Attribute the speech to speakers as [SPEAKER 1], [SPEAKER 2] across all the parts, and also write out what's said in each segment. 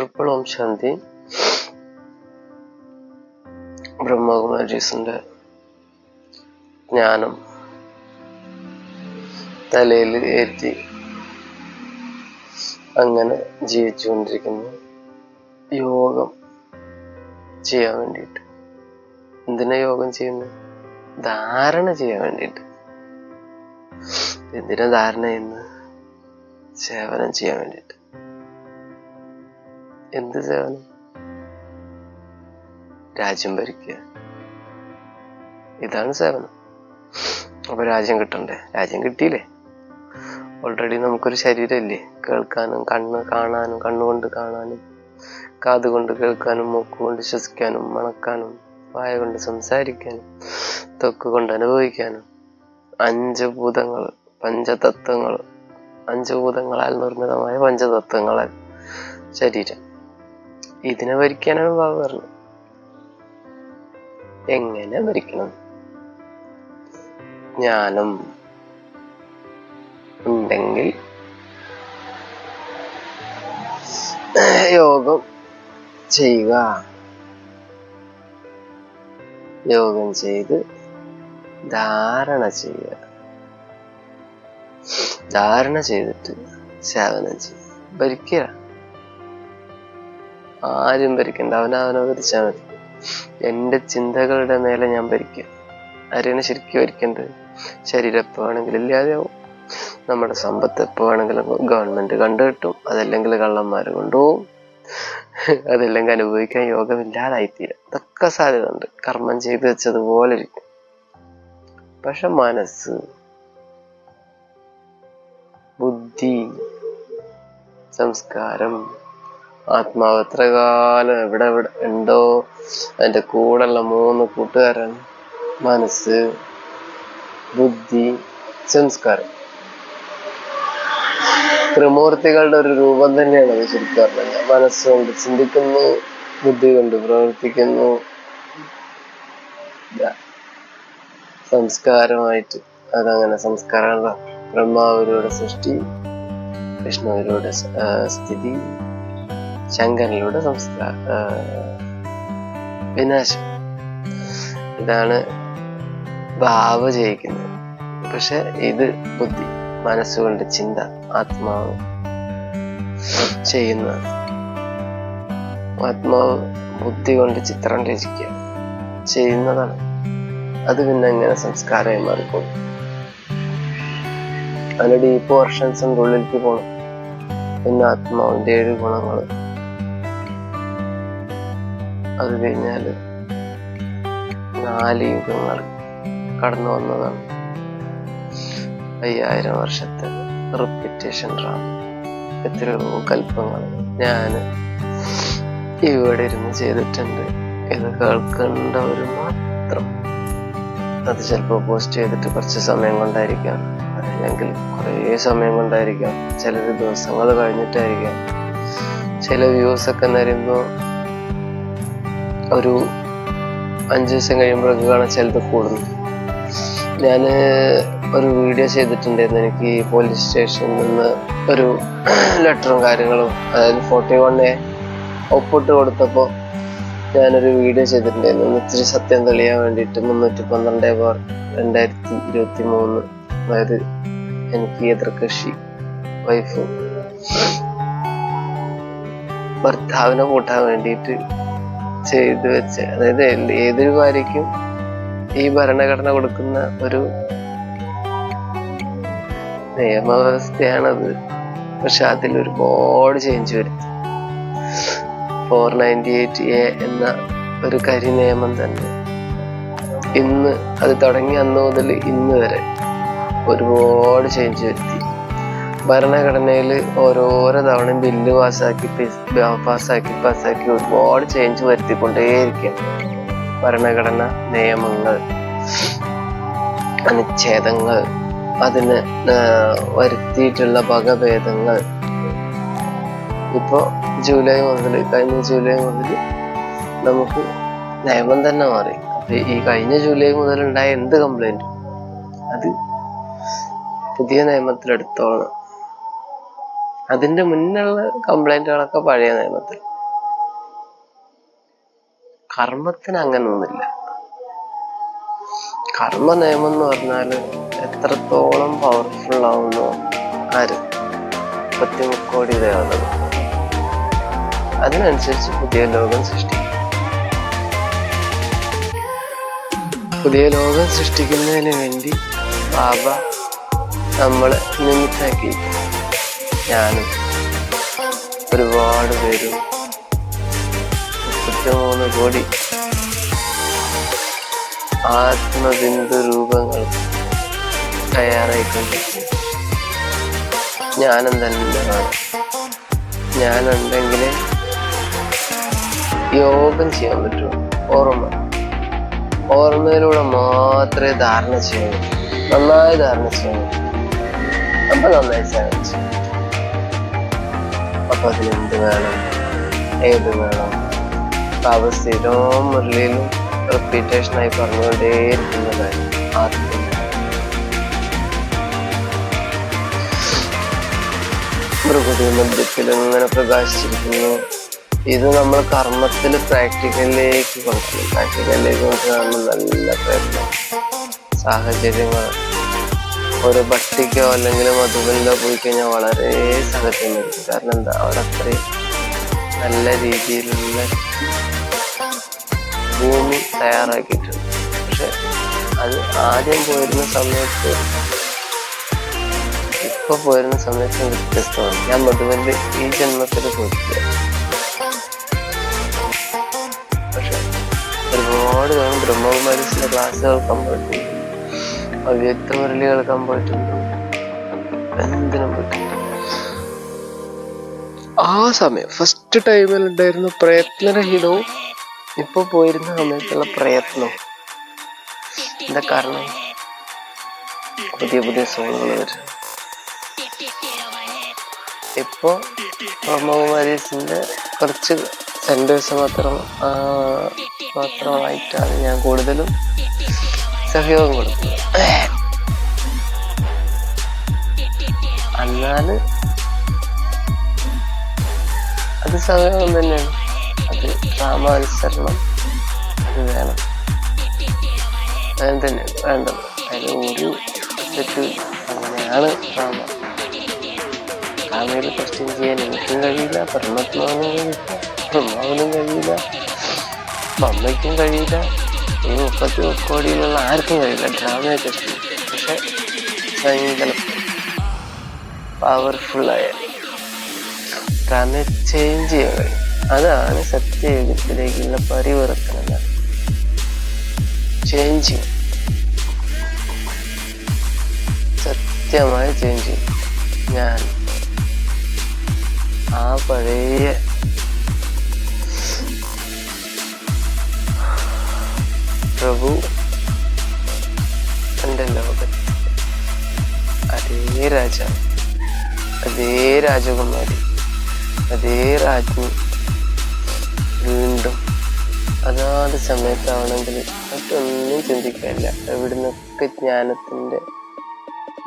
[SPEAKER 1] Triple Om ശാന്തി ബ്രഹ്മകുമാരീസിന്റെ ജ്ഞാനം തലയിൽ ഏറ്റി അങ്ങനെ ജീവിച്ചുകൊണ്ടിരിക്കുന്നു. യോഗം ചെയ്യാൻ വേണ്ടിയിട്ട്. എന്തിനാ യോഗം ചെയ്യുന്നത് ധാരണ ചെയ്യാൻ വേണ്ടിയിട്ട്. എന്തിനാ ധാരണ ചെയ്യുന്നത് സേവനം ചെയ്യാൻ വേണ്ടിയിട്ട്. എന്ത് സേവനം രാജ്യം ഭരിക്കുക. ഇതാണ് സേവനം അപ്പൊ രാജ്യം കിട്ടണ്ടേ? രാജ്യം കിട്ടിയില്ലേ? ഓൾറെഡി നമുക്കൊരു ശരീരമില്ലേ? കേൾക്കാനും കണ്ണ് കാണാനും കണ്ണുകൊണ്ട് കാണാനും കാതുകൊണ്ട് കേൾക്കാനും മൂക്ക് കൊണ്ട് ശ്വസിക്കാനും മണക്കാനും വായ കൊണ്ട് സംസാരിക്കാനും തൊക്ക് കൊണ്ട് അനുഭവിക്കാനും അഞ്ച് ഭൂതങ്ങൾ പഞ്ചതത്വങ്ങൾ അഞ്ച് ഭൂതങ്ങളാൽ നിർമ്മിതമായ പഞ്ചതത്വങ്ങളാൽ ശരീരം. ഇതിനെ ഭരിക്കാനാണ് ബാബു പറഞ്ഞത്. എങ്ങനെ ഭരിക്കണം? ജ്ഞാനം ഉണ്ടെങ്കിൽ യോഗം ചെയ്യുക. യോഗം ചെയ്ത് ധാരണ ചെയ്യുക. ധാരണ ചെയ്തിട്ട് സേവനം ചെയ്യുക. ഭരിക്കുക. ആരും ഭരിക്കണ്ട. അവനവനെ ഭരിച്ചാൽ മതി. എന്റെ ചിന്തകളുടെ മേലെ ഞാൻ ഭരിക്കുക ആരെയാണ് ശരിക്കും ഭരിക്കേണ്ടത് ശരീരം എപ്പോ വേണമെങ്കിലും ഇല്ലാതെയാവും. നമ്മുടെ സമ്പത്ത് എപ്പോ വേണമെങ്കിലും ഗവൺമെന്റ് കണ്ടുകിട്ടും അതല്ലെങ്കിൽ കള്ളന്മാർ കൊണ്ടുപോകും. അതല്ലെങ്കിൽ അനുഭവിക്കാൻ യോഗമില്ലാതായിത്തീരും. അതൊക്കെ സാധ്യത ഉണ്ട് കർമ്മം ചെയ്തു വെച്ചതുപോലെ ഇരിക്കും. പക്ഷെ മനസ്സ് ബുദ്ധി സംസ്കാരം ആത്മാവ് എത്ര കാലം എവിടെ എവിടെ ഉണ്ടോ എന്റെ കൂടെയുള്ള മൂന്ന് കൂട്ടുകാരാണ്. മനസ്സ് ബുദ്ധി സംസ്കാരം. ത്രിമൂർത്തികളുടെ ഒരു രൂപം തന്നെയാണ് അത് ശരിക്കും പറഞ്ഞാൽ. മനസ്സുകൊണ്ട് ചിന്തിക്കുന്നു ബുദ്ധി കൊണ്ട് പ്രവർത്തിക്കുന്നു. സംസ്കാരമായിട്ട് അതങ്ങനെ സംസ്കാരമുള്ള ബ്രഹ്മാവിലൂടെ സൃഷ്ടി വിഷ്ണുവിലൂടെ സ്ഥിതി. ശങ്കരനിലൂടെ സംസ്കാര വിനാശം. ഇതാണ് ഭാവ ജയിക്കുന്നത്. പക്ഷെ ഇത് ബുദ്ധി മനസ്സുകൊണ്ട് ചിന്ത ആത്മാവ് ചെയ്യുന്ന ആത്മാവ് ബുദ്ധി കൊണ്ട് ചിത്രം രചിക്കുക ചെയ്യുന്നതാണ്. അത് പിന്നെ എങ്ങനെ സംസ്കാരമായി മാറിപ്പോകും അതിന്റെ ഡീപ്പ് വർഷൻസും ഉള്ളിലേക്ക് പോകണം പിന്നെ ആത്മാവിന്റെ ഏഴ് ഗുണങ്ങൾ അത് കഴിഞ്ഞാൽ നാല് യുഗങ്ങൾ കടന്നു വന്നതാണ്. അയ്യായിരം വർഷത്തെ റിപ്പിറ്റേഷൻ ഡ്രാമ എത്രയോ കൽപ്പങ്ങൾ ഞാൻ ഇവിടെ ഇരുന്ന് ചെയ്തിട്ടുണ്ട്. ഇത് കേൾക്കേണ്ടവർ മാത്രം. അത് ചിലപ്പോൾ പോസ്റ്റ് ചെയ്തിട്ട് കുറച്ച് സമയം കൊണ്ടായിരിക്കാം. അല്ലെങ്കിൽ കുറേ സമയം കൊണ്ടായിരിക്കാം. ചിലർ ദിവസങ്ങൾ കഴിഞ്ഞിട്ടായിരിക്കാം. ചില വ്യൂസ് ഒക്കെ എന്ന് പറയുമ്പോൾ ഒരു അഞ്ച് ദിവസം കഴിയുമ്പോഴൊക്കെ കാണാൻ ചിലത് കൂടുന്നു. ഞാൻ ഒരു വീഡിയോ ചെയ്തിട്ടുണ്ടായിരുന്നു. എനിക്ക് പോലീസ് സ്റ്റേഷനിൽ നിന്ന് ഒരു ലെറ്ററും കാര്യങ്ങളും അതായത് ഫോർട്ടി വണ്ണെ ഒപ്പിട്ട് കൊടുത്തപ്പോൾ ഞാനൊരു വീഡിയോ ചെയ്തിട്ടുണ്ടായിരുന്നു. ഇത്തിരി സത്യം തെളിയാൻ വേണ്ടിയിട്ട് മുന്നൂറ്റി പന്ത്രണ്ട് ബാർ രണ്ടായിരത്തി ഇരുപത്തി മൂന്ന് അതായത് എനിക്ക് എതിർകക്ഷി വൈഫ് ഭർത്താവിനെ കൂട്ടാൻ വേണ്ടിയിട്ട് ചെയ്തു വെച്ച് അതായത് ഏതൊരു ഭാര്യയ്ക്കും ഈ ഭരണഘടന കൊടുക്കുന്ന ഒരു നിയമവ്യവസ്ഥയാണത്. പക്ഷെ അതിൽ ഒരുപാട് ചേഞ്ച് വരുത്തി. ഫോർ നയന്റി എയ്റ്റ് എ എന്ന ഒരു കരി നിയമം തന്നെ. ഇന്ന് അത് തുടങ്ങി അന്ന് മുതൽ ഇന്ന് വരെ ഒരുപാട് ചേഞ്ച് വരുത്തി. ഭരണഘടനയിൽ ഓരോരോ തവണയും ബില്ല് പാസ്സാക്കി പാസ്സാക്കി പാസ്സാക്കി ഒരുപാട് ചേഞ്ച് വരുത്തിക്കൊണ്ടേയിരിക്കും ഭരണഘടന നിയമങ്ങൾ. അനുച്ഛേദങ്ങൾ. അതിന് വരുത്തിയിട്ടുള്ള വകഭേദങ്ങൾ. ഇപ്പോൾ ജൂലൈ മുതൽ കഴിഞ്ഞ ജൂലൈ മുതൽ നമുക്ക് നിയമം തന്നെ മാറി. ഈ കഴിഞ്ഞ ജൂലൈ മുതൽ ഉണ്ടായ എന്ത് കംപ്ലൈന്റ് അത് പുതിയ നിയമത്തിൽ എടുത്തോളണം അതിന്റെ മുന്നുള്ള കംപ്ലൈന്റുകളൊക്കെ പഴയ നിയമത്തിൽ. കർമ്മത്തിന് അങ്ങനൊന്നുമില്ല. കർമ്മ നിയമം എന്ന് പറഞ്ഞാൽ എത്രത്തോളം പവർഫുൾ ആവുന്നു ആര് മുപ്പത്തി മുക്കോടി ദേവതകൾ അതിനനുസരിച്ച് പുതിയ ലോകം സൃഷ്ടിക്കും. പുതിയ ലോകം സൃഷ്ടിക്കുന്നതിന് വേണ്ടി ബാബ നമ്മളെ നിമിത്താക്കി ഞാനും ഒരുപാട് പേരും മുപ്പത്തിമൂന്ന് കോടി ആത്മബിന്ദു രൂപങ്ങൾ തയ്യാറായിക്കൊണ്ടിരിക്കുന്നു ജ്ഞാനം തന്നെയാണ്. ഞാനുണ്ടെങ്കിലേ യോഗം ചെയ്യാൻ പറ്റുമോ ഓർമ്മ. ഓർമ്മയിലൂടെ മാത്രമേ ധാരണ ചെയ്യാൻ നന്നായി ധാരണ ചെയ്യാൻ അപ്പൊ നന്നായി സാധിച്ചു. അപ്പൊ അതിനെന്ത് വേണം. ഏത് വേണം? അവർ സ്ഥിരവും മുരളിയിലും റിപ്പീറ്റേഷനായി പറഞ്ഞുകൊണ്ടേയിരിക്കുന്ന കാര്യം ആത്മ പ്രകൃതി മധ്യത്തിൽ ഇങ്ങനെ പ്രകാശിച്ചിരിക്കുന്നു. ഇത് നമ്മൾ കർമ്മത്തിൽ പ്രാക്ടിക്കലിലേക്ക് കൊണ്ടുവരും. പ്രാക്ടിക്കലിലേക്ക് കൊണ്ടുവരാൻ നല്ല പ്രയത്നം. സാഹചര്യങ്ങൾ ഒരു ഭക്തിക്കോ അല്ലെങ്കിൽ മധുബനിലോ പോയി കഴിഞ്ഞാൽ വളരെ സഹജമായിരിക്കും കാരണം എന്താ? അവിടെ അത്രയും നല്ല രീതിയിലുള്ള ഭൂമി തയ്യാറാക്കിയിട്ടുണ്ട്. പക്ഷെ അത് ആദ്യം പോയിരുന്ന സമയത്ത് ഇപ്പൊ പോയിരുന്ന സമയത്ത് വ്യത്യസ്തമാണ്. ഞാൻ മധുബനിൽ ഈ ജന്മത്തിൽ പോയിട്ടില്ല. പക്ഷെ ഒരുപാട് തവണ ക്ലാസ്സുകൾ കമ്പോട്ട് ചെയ്തു അവ്യക്ത മുരളി കേൾക്കാൻ പോയിട്ടുണ്ട്. എന്തിനും ആ സമയം ഫസ്റ്റ് ടൈമിൽ ഉണ്ടായിരുന്ന പ്രയത്നരഹിതവും ഇപ്പൊ പോയിരുന്ന സമയത്തുള്ള പ്രയത്നം. എന്താ കാരണം? പുതിയ പുതിയ സോണുകൾ വരും. ഇപ്പോ ബ്രഹ്മകുമാരീസിന്റെ കുറച്ച് സെന്റേഴ്സ് മാത്രം മാത്രമായിട്ടാണ് ഞാൻ കൂടുതലും സഹയോഗം കൊടുക്കുന്നു എന്നാൽ അത് സഹയോഗം തന്നെയാണ്. അത് രാമാനുസരണം അത് വേണം. അങ്ങനെ തന്നെ. വേണ്ടത്. അതിൽ ഒരു തെറ്റ് അങ്ങനെയാണ് രാമ രാമയിൽ ക്വസ്റ്റ്യൻ ചെയ്യാൻ എനിക്കും കഴിയില്ല. പരമാത്മാവിനും കഴിയില്ല. ബ്രഹ്മാവിനും കഴിയില്ല. മമ്മയ്ക്കും കഴിയില്ല. ഈ മുപ്പത്തി കോടിയിലുള്ള ആർക്കും കഴിയില്ല. ഡ്രാമയെ ക്വസ്റ്റ്യൻ പക്ഷെ ഭയങ്കര പവർഫുള്ളായ ഡ്രാമയെ ചേഞ്ച് ചെയ്യാൻ കഴിയും. അതാണ് സത്യയുഗത്തിലേക്കുള്ള പരിവർത്തനം ചേഞ്ചിങ് സത്യമായി ചേഞ്ച് ചെയ്യും. ഞാൻ ആ പഴയ പ്രഭു എന്റെ ലോകത്ത് അതേ രാജ അതേ രാജകുമാരി അതേ രാജ്ഞി വീണ്ടും അതാത് സമയത്താണെങ്കിൽ മറ്റൊന്നും ചിന്തിക്കാനില്ല എവിടുന്നൊക്കെ ജ്ഞാനത്തിന്റെ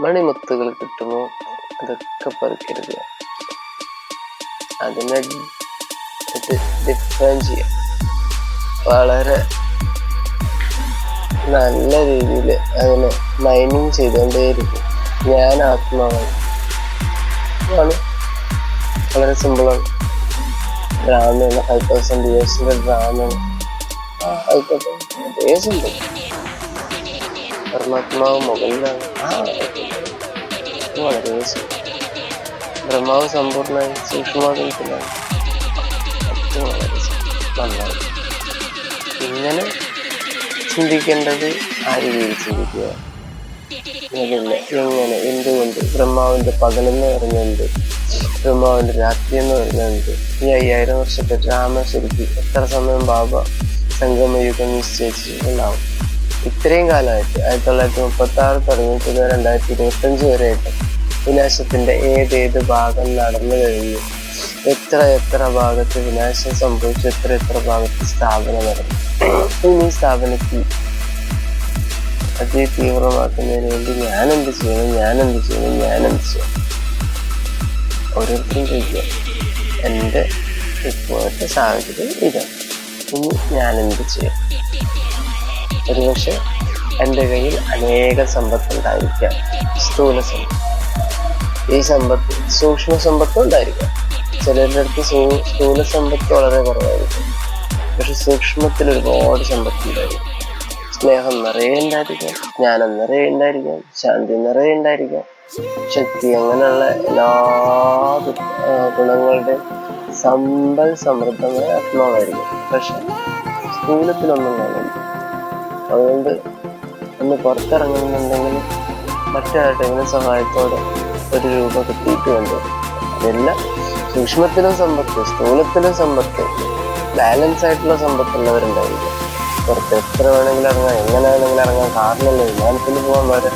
[SPEAKER 1] മണിമുത്തുകൾ കിട്ടുമോ അതൊക്കെ പറിക്കരുത്. അതിനെ ഡിഫൈൻ ചെയ്യാം. വളരെ നല്ല രീതിയിൽ അതിനെ മൈനിങ് ചെയ്തുകൊണ്ടേയിരിക്കും ഞാൻ ആത്മാവാണ്. ആണ്. വളരെ സിമ്പിളാണ് ഡ്രാമയാണ് ഫൈവ് തൗസൻഡ് ഇയേഴ്സിന്റെ ഡ്രാമയാണ് അതേ സിമ്പിൾ പരമാത്മാവ് മുകളിലാണ്. വളരെ ബ്രഹ്മാവ് സമ്പൂർണമായി. നന്നായി. ഇങ്ങനെ ചിന്തിക്കേണ്ടത് ആ രീതിയിൽ ചിന്തിക്കുക എങ്ങനെ എന്തുകൊണ്ട് ബ്രഹ്മാവിന്റെ പകലെന്ന് പറഞ്ഞുണ്ട് ബ്രഹ്മാവിന്റെ രാത്രി എന്ന് പറഞ്ഞുണ്ട് ഈ അയ്യായിരം വർഷത്തെ രാമ ശരിക്കും എത്ര സമയം ബാബ സംഗമയുഗം നിശ്ചയിച്ചിട്ടുണ്ടാവും? ഇത്രയും കാലമായിട്ട് ആയിരത്തി തൊള്ളായിരത്തി മുപ്പത്തി ആറ് തുടങ്ങിയിട്ട് രണ്ടായിരത്തി ഇരുപത്തി അഞ്ച് വരെയായിട്ട് വിനാശത്തിന്റെ ഏതേത് ഭാഗം നടന്നു കഴിഞ്ഞു? എത്ര എത്ര ഭാഗത്ത് വിനാശം സംഭവിച്ചു? എത്ര എത്ര ഭാഗത്ത് സ്ഥാപനം നടന്നു? ഇനി സ്ഥാപനത്തിൽ അതി തീവ്രമാക്കുന്നതിന് വേണ്ടി ഞാൻ എന്ത് ചെയ്യണം ഞാൻ എന്ത് ചെയ്യണം ഞാൻ എന്ത് ചെയ്യണം? ഓരോരുത്തരും ചോദിക്കുക എന്റെ ഇപ്പോഴത്തെ സാഹചര്യം ഇതാണ് ഇനി ഞാൻ എന്ത് ചെയ്യും ഒരുപക്ഷെ എന്റെ കയ്യിൽ അനേക സമ്പത്തുണ്ടായിരിക്കാം സ്ഥൂല സമ്പത്ത്. ഈ സമ്പത്ത് സൂക്ഷ്മ സമ്പത്തും ഉണ്ടായിരിക്കാം. ചിലരുടെ അടുത്ത് സ്ഥൂല സമ്പത്ത് വളരെ കുറവായിരിക്കും. പക്ഷെ സൂക്ഷ്മത്തിൽ ഒരുപാട് സമ്പത്തി ഉണ്ടായിരിക്കും സ്നേഹം നിറയെ ഉണ്ടായിരിക്കാം ജ്ഞാനം നിറയെ ഉണ്ടായിരിക്കാം ശാന്തി നിറയെ ഉണ്ടായിരിക്കാം. ശക്തി അങ്ങനെയുള്ള എല്ലാ ഗുണങ്ങളുടെ സമ്പൽ സമൃദ്ധമായ ആത്മാവായിരിക്കും. പക്ഷെ സ്ഥൂലത്തിലൊന്നും കാണില്ല അതുകൊണ്ട് ഒന്ന് പുറത്തിറങ്ങുന്നുണ്ടെങ്കിൽ മറ്റാരുടെങ്കിലും സഹായത്തോടെ ഒരു രൂപ കിട്ടിയിട്ടുണ്ട് അതെല്ലാം സൂക്ഷ്മത്തിലും സമ്പത്ത് സ്ഥൂലത്തിലും സമ്പത്ത്. ബാലൻസ് ആയിട്ടുള്ള സമ്പത്തുള്ളവരുണ്ടായിരിക്കും പുറത്ത് എത്ര വേണമെങ്കിലും ഇറങ്ങാം എങ്ങനെ വേണമെങ്കിലും ഇറങ്ങാം കാറിലല്ല വിമാനത്തിൽ പോകാൻ വരെ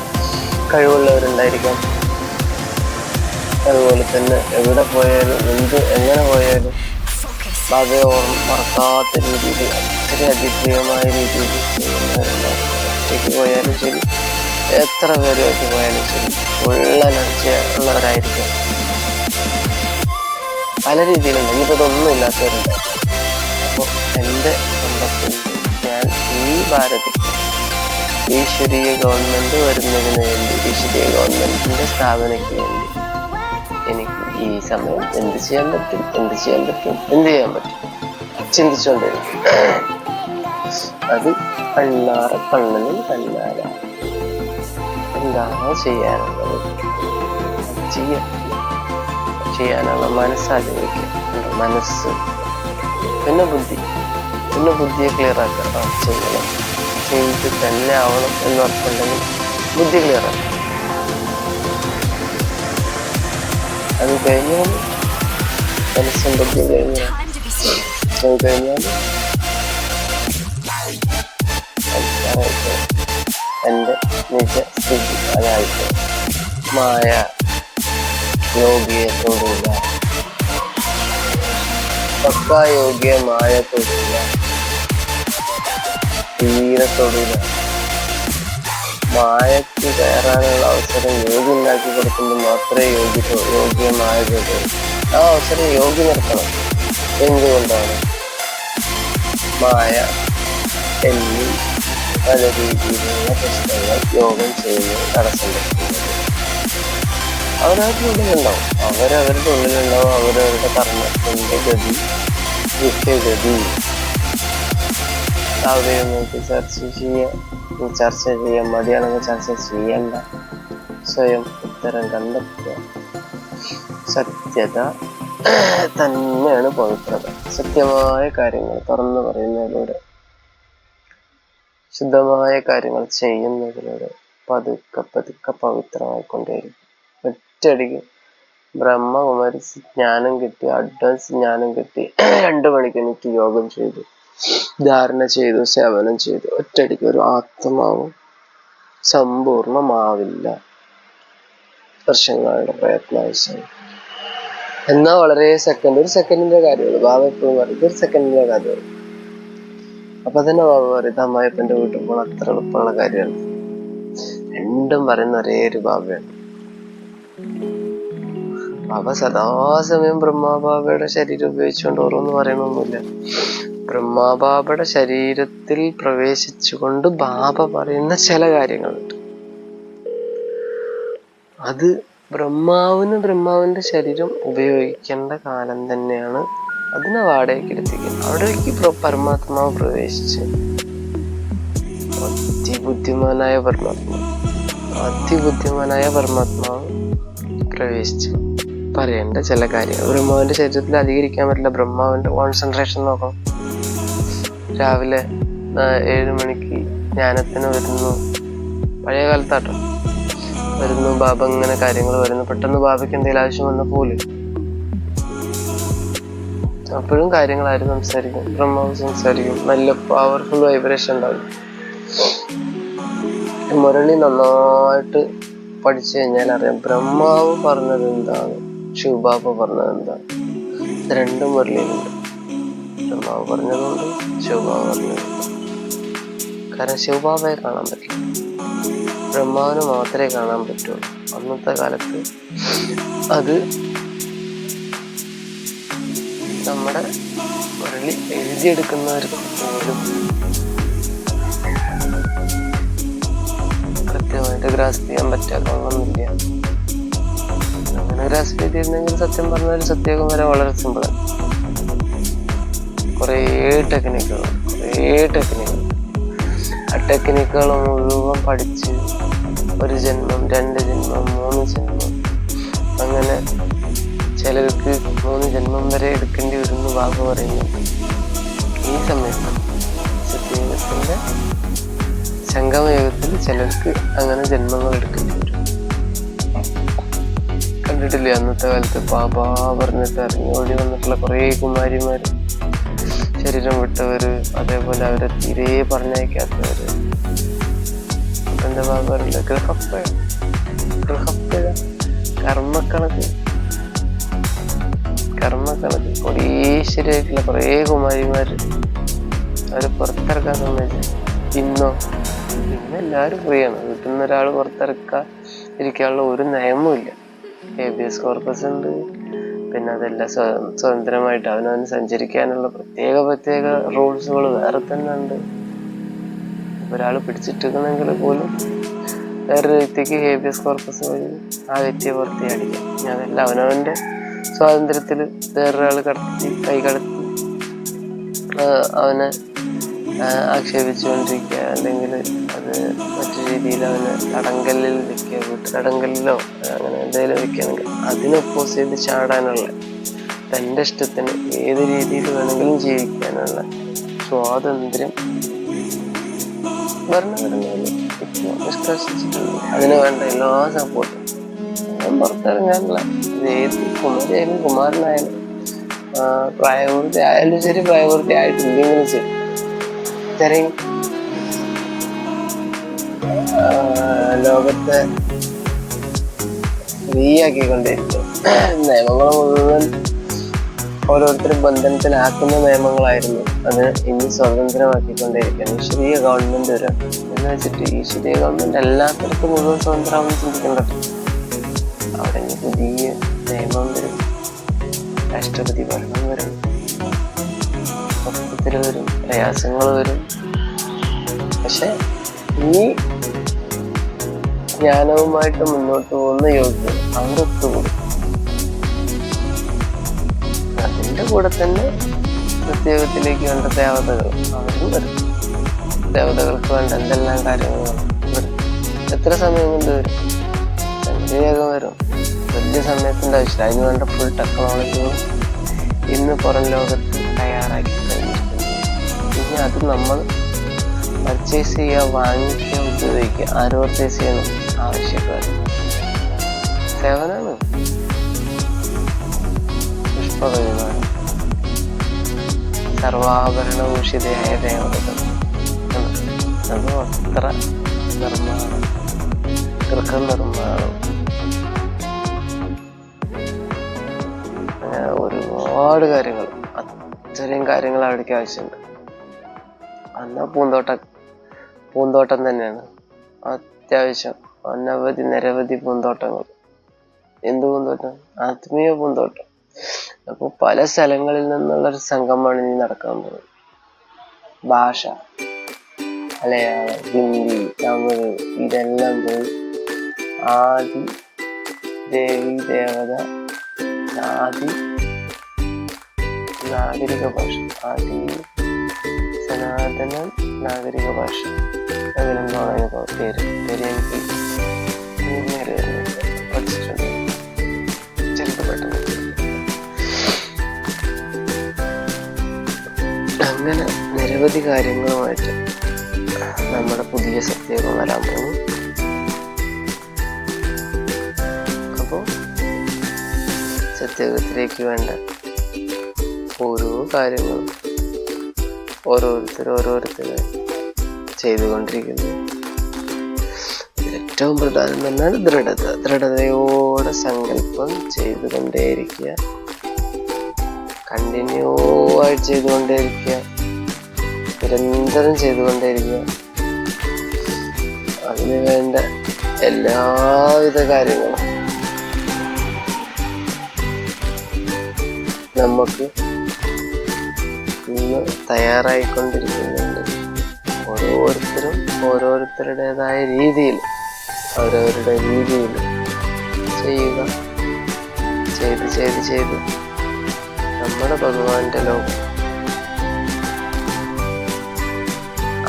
[SPEAKER 1] കഴിവുള്ളവരുണ്ടായിരിക്കാം. അതുപോലെ തന്നെ എവിടെ പോയാലും എന്ത് എങ്ങനെ പോയാലും ബാധയെ ഓർമ്മ മറക്കാത്ത രീതിയിൽ അത്ര അതിപ്രിയമായ രീതിയിൽ ഒറ്റയ്ക്ക് പോയാലും ശരി എത്ര പേരുമായിട്ട് പോയാലും ശരി ഉള്ള എനർജി ഉള്ളവരായിരിക്കും. പല രീതിയിലുണ്ട്. ഇനിയിപ്പോൾ ഇതൊന്നും ഇല്ലാത്തവരുണ്ട്. എന്റെ സമ്പത്തിൽ ഞാൻ ഈ ഭാരതത്തിൽ ഈശ്വരീയ ഗവൺമെന്റ് വരുന്നതിന് വേണ്ടി ഈശ്വരീയ ഗവൺമെന്റിന്റെ സ്ഥാപനയ്ക്ക് വേണ്ടി എനിക്ക് ഈ സമയം എന്ത് ചെയ്യാൻ പറ്റും എന്ത് ചെയ്യാൻ പറ്റും എന്ത് ചെയ്യാൻ പറ്റും? ചിന്തിച്ചുകൊണ്ടിരിക്കും അത് കണ്ണാറ കണ്ണനും കണ്ണാര എന്താണോ ചെയ്യാനുള്ളത്. ചെയ്യാനുള്ള മനസ്സാഗ്രഹിക്കുക മനസ്സ്. പിന്നെ ബുദ്ധി. പിന്നെ ബുദ്ധിയെ ക്ലിയർ ആക്കുക ആ ചെയ്യണം. ചെയ്ത് തന്നെ ആവണം എന്ന് ഉറപ്പുണ്ടെങ്കിൽ ബുദ്ധി ക്ലിയർ ആക്കുക അത് കഴിഞ്ഞാൽ മനസ്സും ബുദ്ധി കഴിഞ്ഞാൽ അത് കഴിഞ്ഞാൽ എന്റെ നിജ സ്ഥിതി അതായത് മായ യോഗിയെ തൊടുക പക്ക യോഗിയ മായ തൊടുക തീരെ തൊടുക മായക്ക് കയറാനുള്ള അവസരം യോഗി ഉണ്ടാക്കി കൊടുക്കുമ്പോൾ മാത്രമേ യോഗി തൊ- യോഗിയെ മായ തൊടൂ ആ അവസരം യോഗി നിർത്തണം എന്തുകൊണ്ടാണ്? മായ എന്നീ പല രീതിയിലുള്ള പ്രശ്നങ്ങൾ യോഗം ചെയ്യുന്നത് തടസ്സം വരുത്തുന്നത് അവരവരുടെ ഉള്ളിലുണ്ടാവും അവരവരുടെ ഉള്ളിലുണ്ടാവും അവരവരുടെ കർമ്മത്തിന്റെ ഗതി നിത്യഗതി. അവയെ നോക്കി ചർച്ച ചെയ്യാം ചർച്ച ചെയ്യാൻ മതിയാണെങ്കിൽ ചർച്ച ചെയ്യണ്ട സ്വയം ഉത്തരം കണ്ടെത്തുക സത്യത തന്നെയാണ് പവിത്രത സത്യമായ കാര്യങ്ങൾ തുറന്നു പറയുന്നതിലൂടെ ശുദ്ധമായ കാര്യങ്ങൾ ചെയ്യുന്നതിലൂടെ പതുക്കെ പതുക്കെ പവിത്രമായിക്കൊണ്ടേയിരിക്കും ഒറ്റയടിക്ക് ബ്രഹ്മകുമാരി ജ്ഞാനം കിട്ടി അഡ്വാൻസ് ജ്ഞാനം കിട്ടി രണ്ടു മണിക്ക് എനിക്ക് യോഗം ചെയ്തു ധാരണ ചെയ്തു സേവനം ചെയ്തു. ഒറ്റയടിക്ക് ഒരു ആത്മാവ് സമ്പൂർണമാവില്ല. വർഷങ്ങളുടെ പ്രയത്നാവശ്യം എന്നാ വളരെ സെക്കൻഡ് ഒരു സെക്കൻഡിന്റെ കാര്യമുള്ളൂ. ബാബ എപ്പോഴും പറയും ഒരു സെക്കൻഡിന്റെ കാര്യമുള്ളൂ. അപ്പൊ തന്നെ ബാബ പറയും ഇത് അമ്മായിപ്പന്റെ വീട്ടിൽ പോകണം അത്ര എളുപ്പമുള്ള കാര്യമാണ്. രണ്ടും പറയുന്ന ഒരേ ഒരു ബാബയാണ്. ബാബ സദാസമയം ബ്രഹ്മാബാബയുടെ ശരീരം ഉപയോഗിച്ചുകൊണ്ട് ഓരോന്ന് പറയണമൊന്നുമില്ല ബ്രഹ്മാബാബയുടെ ശരീരത്തിൽ പ്രവേശിച്ചുകൊണ്ട് ബാബ പറയുന്ന ചില കാര്യങ്ങളുണ്ട് അത് ബ്രഹ്മാവിന് ബ്രഹ്മാവിന്റെ ശരീരം ഉപയോഗിക്കേണ്ട കാലം തന്നെയാണ് അതിനെ വാടകയ്ക്ക് എടുത്തിരിക്കുന്നത്. അവിടേക്ക് പരമാത്മാവ് പ്രവേശിച്ച് അതിബുദ്ധിമാനായ പരമാത്മാവ് അതിബുദ്ധിമാനായ പരമാത്മാവ് പ്രവേശിച്ച് പറയേണ്ട ചില കാര്യങ്ങൾ. ബ്രഹ്മാവിന്റെ ശരീരത്തിൽ അധികരിക്കാൻ പറ്റില്ല. ബ്രഹ്മാവിന്റെ കോൺസെൻട്രേഷൻ നോക്കണം. രാവിലെ ഏഴ് മണിക്ക് ജ്ഞാനത്തിന് വരുന്നു. പഴയ കാലത്താട്ടോ. വരുന്നു ബാബ ഇങ്ങനെ കാര്യങ്ങൾ വരുന്നു. പെട്ടെന്ന് ബാബയ്ക്ക് എന്തെങ്കിലും ആവശ്യം വന്ന പോലെ. അപ്പോഴും കാര്യങ്ങൾ ആര് സംസാരിക്കും. ബ്രഹ്മാവ് സംസാരിക്കും. നല്ല പവർഫുൾ വൈബ്രേഷൻ ഉണ്ടാവും. മുരളി നന്നായിട്ട് പഠിച്ചു കഴിഞ്ഞാൽ അറിയാം ബ്രഹ്മാവ് പറഞ്ഞത് എന്താണ് ശിവബാബ പറഞ്ഞത് എന്താണ്. രണ്ടും മുരളിയിലുണ്ട്. ബ്രഹ്മാവ് പറഞ്ഞതുകൊണ്ട് ശിവബാബ പറഞ്ഞു കാരണം ശിവബാബയെ കാണാൻ പറ്റില്ല. ബ്രഹ്മാവിനെ മാത്രമേ കാണാൻ പറ്റുള്ളൂ അന്നത്തെ കാലത്ത് അത് നമ്മുടെ മുരളി എഴുതിയെടുക്കുന്നവർക്ക് പോലും കൃത്യമായിട്ട് ഗ്രാസ് ചെയ്യാൻ പറ്റാത്തൊന്നുമില്ല അങ്ങനെ ഗ്രാസ് ചെയ്തിരുന്നെങ്കിൽ സത്യം പറഞ്ഞാൽ സത്യാഗം വരെ വളരെ സിമ്പിളാണ്. കുറേ ടെക്നിക്കുകൾ കുറേ ടെക്നിക്കുകൾ ആ ടെക്നിക്കുകൾ മുഴുവൻ പഠിച്ച് ഒരു ജന്മം രണ്ട് ജന്മം മൂന്ന് ജന്മം. അങ്ങനെ ചിലർക്ക് മൂന്ന് ജന്മം വരെ എടുക്കേണ്ടി വരുന്നു ഭാഗം പറയുന്നുണ്ട് ഈ സമയത്ത് സത്യയുഗത്തിന്റെ സംഗമയുഗത്തിൽ ചിലർക്ക് അങ്ങനെ ജന്മങ്ങൾ എടുക്കേണ്ടി വരും. കണ്ടിട്ടില്ലേ അന്നത്തെ കാലത്ത് പാപാ പറഞ്ഞിട്ട് ഇറങ്ങി ഓടി വന്നിട്ടുള്ള കുറേ കുമാരിമാര്? ശരീരം വിട്ടവര് അതേപോലെ അവരെ തീരെ പറഞ്ഞയക്കാത്തവര്. എന്താ പറയില്ല ഗൃഹപ്പഴ. ഗൃഹപ്പഴ. കർമ്മക്കണക്ക് കർമ്മക്കണക്ക് കൊടീശ്വരായിട്ടുള്ള കുറേ കുമാരിമാര് അവർ പുറത്തിറക്കാൻ സമ്മതിച്ചു. ഇന്നോ? ഇന്ന് എല്ലാവരും ഫ്രീ വീട്ടിൽ നിന്ന് ഒരാൾ പുറത്തിറക്കാൻ ഇരിക്കാനുള്ള ഒരു നയമില്ല എ ബി എസ് കോർപ്പസ് ഉണ്ട്. പിന്നെ അതെല്ലാം സ്വ- സ്വതന്ത്രമായിട്ട് അവനവന് സഞ്ചരിക്കാനുള്ള പ്രത്യേക പ്രത്യേക റൂൾസുകൾ വേറെ തന്നെ ഉണ്ട്. ഒരാൾ പിടിച്ചിട്ടിരിക്കണമെങ്കിൽ പോലും വേറൊരു വ്യക്തിക്ക് ഹേബിയസ് കോർപ്പസ് വഴി ആ വ്യക്തിയെ പുറത്തിയടിക്കാം അതെല്ലാം അവനവന്റെ സ്വാതന്ത്ര്യത്തിൽ വേറൊരാൾ കടത്തി കൈ കടത്തി അവനെ ആക്ഷേപിച്ചുകൊണ്ടിരിക്കുക. അല്ലെങ്കിൽ അത് മറ്റു രീതിയിൽ അവനെ തടങ്കലിൽ വെക്കുക വീട്ടുതടങ്കലിലോ അങ്ങനെ എന്തെങ്കിലും വെക്കുകയാണെങ്കിൽ അതിനൊപ്പോസ് ചെയ്ത് ചാടാനുള്ള തന്റെ ഇഷ്ടത്തിന് ഏത് രീതിയിൽ വേണമെങ്കിലും ജീവിക്കാനുള്ള സ്വാതന്ത്ര്യം ഭരണഘടനയിൽ അതിന് വേണ്ട എല്ലാ സപ്പോർട്ടും ഞാൻ പുറത്തിറങ്ങാനുള്ള ഏത് കുമാരിയായാലും കുമാരനായാലും പ്രായപൂർത്തി ആയാലും ശരി പ്രായപൂർത്തി ആയിട്ടില്ലെങ്കിലും ശരി. ഇത്രയും ലോകത്തെ ഫ്രീയാക്കിക്കൊണ്ടിരിക്കും നിയമങ്ങൾ മുഴുവൻ ഓരോരുത്തരും ബന്ധനത്തിലാക്കുന്ന നിയമങ്ങളായിരുന്നു. അത് ഇനി സ്വതന്ത്രമാക്കിക്കൊണ്ടേയിരിക്കുകയാണ് ഈശ്വരീയ ഗവൺമെന്റ് ഒരു എന്ന് വെച്ചിട്ട് ഈശ്വരീയ ഗവൺമെന്റ് എല്ലാത്തരത്തും മുഴുവൻ സ്വതന്ത്രമാണെന്ന് ചിന്തിക്കേണ്ടത് അവിടെ ഇനി പുതിയ നിയമം വരും. രാഷ്ട്രപതി ഭരണം വരും. മൊത്തത്തിൽ വരും പ്രയാസങ്ങൾ വരും. പക്ഷെ ഈ ജ്ഞാനവുമായിട്ട് മുന്നോട്ട് പോകുന്ന യോഗ്യത അവർക്ക് കൊടുക്കും അതിന്റെ കൂടെ തന്നെ പ്രത്യേകത്തിലേക്ക് വേണ്ട ദേവതകൾ അവരും വരും. ദേവതകൾക്ക് വേണ്ട എന്തെല്ലാം കാര്യങ്ങളും വരും. എത്ര സമയം കൊണ്ട് വരും? സംഖ്യവേഗം വരും. വലിയ സമയത്തിന്റെ ആവശ്യമില്ല. അതിന് വേണ്ട ഫുൾ ടെക്നോളജികളും ഇന്ന് പുറം ലോകത്ത് ഇനി അത് നമ്മൾ പർച്ചേസ് ചെയ്യുക വാങ്ങിക്കുക ഉപയോഗിക്കുക ആര് പർച്ചേസ് ചെയ്യണം ആവശ്യക്കാർ സേവനാണ് പുഷ്പകമാണ് സർവാഭരണ ഭൂഷിതയായ ദേവതകൾ അത് വസ്ത്ര നിർമ്മാണം. ഗൃഹനിർമ്മാണം നിർമ്മാണം. ഒരുപാട് കാര്യങ്ങൾ. അത്രയും കാര്യങ്ങൾ അവിടേക്ക് ആവശ്യമുണ്ട്. അന്ന് പൂന്തോട്ട പൂന്തോട്ടം തന്നെയാണ്. അത്യാവശ്യം അനവധി നിരവധി പൂന്തോട്ടങ്ങൾ. എന്ത് പൂന്തോട്ടം? ആത്മീയ പൂന്തോട്ടം. അപ്പോൾ പല സ്ഥലങ്ങളിൽ നിന്നുള്ളൊരു സംഘമാണ് ഇനി നടക്കാൻ പോകുന്നത്. ഭാഷ മലയാളം ഹിന്ദി തമിഴ് ഇതെല്ലാം പോയി ആദി ദേവി ദേവത ആദി നാഗരിക ഭാഷ ആദി സനാതന നാഗരിക ഭാഷ. അങ്ങനെ നിരവധി കാര്യങ്ങളുമായിട്ട് നമ്മുടെ പുതിയ സത്യകം വരാൻ പോകും അപ്പോൾ സത്യത്തിലേക്ക് വേണ്ട ഓരോ കാര്യങ്ങളും ഓരോരുത്തർ ഓരോരുത്തർ ചെയ്തുകൊണ്ടിരിക്കുന്നു. ഇതിൽ ഏറ്റവും പ്രധാനം പറഞ്ഞാൽ ദൃഢത. ദൃഢതയോടെ സങ്കല്പം ചെയ്തുകൊണ്ടേയിരിക്കുക. കണ്ടിന്യൂ ആയിട്ട് ചെയ്തുകൊണ്ടേയിരിക്കുക. നിരന്തരം ചെയ്തുകൊണ്ടേയിരിക്കുക. അതിന് വേണ്ട എല്ലാവിധ കാര്യങ്ങളും നമുക്ക് ഇന്ന് തയ്യാറായിക്കൊണ്ടിരിക്കുന്നുണ്ട്. ഓരോരുത്തരും ഓരോരുത്തരുടേതായ രീതിയിൽ അവരവരുടെ രീതിയിൽ ചെയ്യുക ചെയ്ത് ചെയ്ത് ചെയ്ത് നമ്മുടെ ഭഗവാന്റെ ലോകം.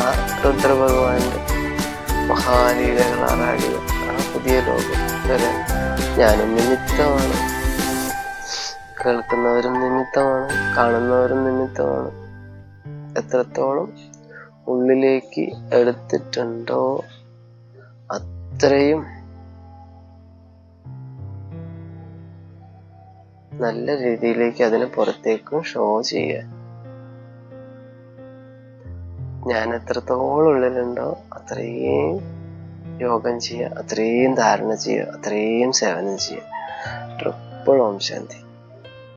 [SPEAKER 1] ആ രുദ്ര ഭഗവാന്റെ ആ പുതിയ ലോകം വരെ ഞാനും നിമിത്തമാണ് കേൾക്കുന്നവരും നിമിത്തമാണ് കാണുന്നവരും നിമിത്തമാണ്. എത്രത്തോളം ഉള്ളിലേക്ക് എടുത്തിട്ടുണ്ടോ അത്രയും നല്ല രീതിയിലേക്ക് അതിന് പുറത്തേക്കും ഷോ ചെയ്യുക. ഞാൻ എത്രത്തോളം ഉള്ളിലുണ്ടോ അത്രയും യോഗം ചെയ്യുക അത്രയും ധാരണ ചെയ്യുക അത്രയും സേവനം ചെയ്യുക. ട്രിപ്പിൾ ഓം ശാന്തി.